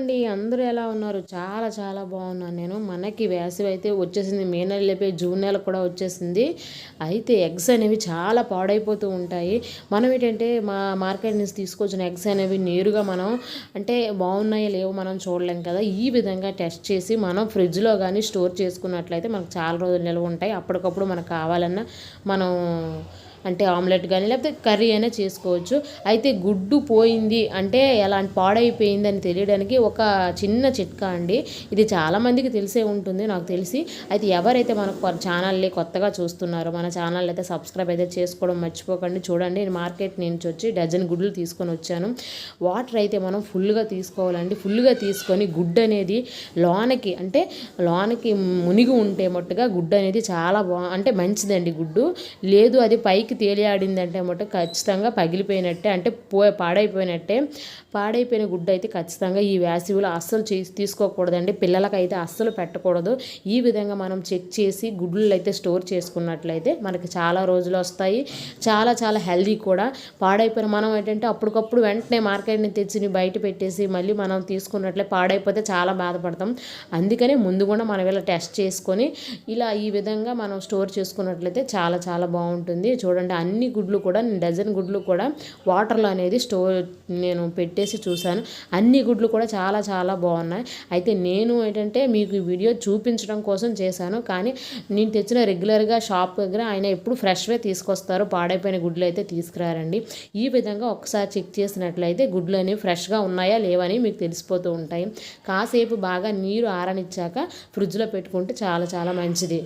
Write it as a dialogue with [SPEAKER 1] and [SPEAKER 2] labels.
[SPEAKER 1] అండి అందరూ ఎలా ఉన్నారు? చాలా చాలా బాగున్నాను నేను. మనకి వేసవి అయితే వచ్చేసింది. మే నెల లేపే జూన్ నెల కూడా వచ్చేసింది. అయితే ఎగ్స్ అనేవి చాలా పాడైపోతూ ఉంటాయి. మనం ఏంటంటే మా మార్కెట్ నుంచి తీసుకొచ్చిన ఎగ్స్ అనేవి నేరుగా మనం అంటే బాగున్నాయో లేవో మనం చూడలేం కదా. ఈ విధంగా టెస్ట్ చేసి మనం ఫ్రిడ్జ్లో కానీ స్టోర్ చేసుకున్నట్లయితే మనకు చాలా రోజులు నిల్వ ఉంటాయి. అప్పటికప్పుడు మనకు కావాలన్నా మనం అంటే ఆమ్లెట్ కానీ లేకపోతే కర్రీ అయినా చేసుకోవచ్చు. అయితే గుడ్డు పోయింది అంటే ఎలాంటి పాడైపోయింది అని తెలియడానికి ఒక చిన్న చిట్కా అండి. ఇది చాలామందికి తెలిసే ఉంటుంది నాకు తెలిసి. అయితే ఎవరైతే మన ఛానల్ని కొత్తగా చూస్తున్నారో మన ఛానల్ అయితే సబ్స్క్రైబ్ అయితే చేసుకోవడం మర్చిపోకండి. చూడండి నేను మార్కెట్ నుంచి వచ్చి డజన్ గుడ్లు తీసుకొని వచ్చాను. వాటర్ అయితే మనం ఫుల్గా తీసుకోవాలండి. ఫుల్గా తీసుకొని గుడ్డు అనేది లోనకి అంటే లోనకి మునిగి ఉంటే మట్టుగా గుడ్డు అనేది చాలా బా అంటే మంచిదండి గుడ్డు. లేదు అది పైకి పైకి తేలియాడిందంటే అన్నమాట ఖచ్చితంగా పగిలిపోయినట్టే అంటే పో పాడైపోయినట్టే. పాడైపోయిన గుడ్డ అయితే ఖచ్చితంగా ఈ వేసవిలో అస్సలు చేసి తీసుకోకూడదండి. పిల్లలకైతే అస్సలు పెట్టకూడదు. ఈ విధంగా మనం చెక్ చేసి గుడ్లు అయితే స్టోర్ చేసుకున్నట్లయితే మనకి చాలా రోజులు వస్తాయి. చాలా చాలా హెల్దీ కూడా. పాడైపోయిన మనం ఏంటంటే అప్పటికప్పుడు వెంటనే మార్కెట్ని తెచ్చి బయట పెట్టేసి మళ్ళీ మనం తీసుకున్నట్లే పాడైపోతే చాలా బాధపడతాం. అందుకనే ముందు కూడా మనం ఇలా టెస్ట్ చేసుకొని ఇలా ఈ విధంగా మనం స్టోర్ చేసుకున్నట్లయితే చాలా చాలా బాగుంటుంది. చూడండి చూడండి అన్ని గుడ్లు కూడా డజన్ గుడ్లు కూడా వాటర్లో అనేది స్టోర్ నేను పెట్టేసి చూశాను. అన్ని గుడ్లు కూడా చాలా చాలా బాగున్నాయి. అయితే నేను ఏంటంటే మీకు ఈ వీడియో చూపించడం కోసం చేశాను. కానీ నేను తెచ్చిన రెగ్యులర్గా షాప్ దగ్గర ఆయన ఎప్పుడు ఫ్రెష్వే తీసుకొస్తారు పాడైపోయిన గుడ్లు అయితే తీసుకురారండి. ఈ విధంగా ఒకసారి చెక్ చేసినట్లయితే గుడ్లు అనేవి ఫ్రెష్గా ఉన్నాయా లేవని మీకు తెలిసిపోతూ ఉంటాయి. కాసేపు బాగా నీరు ఆరనిచ్చాక ఫ్రిడ్జ్లో పెట్టుకుంటే చాలా చాలా మంచిది.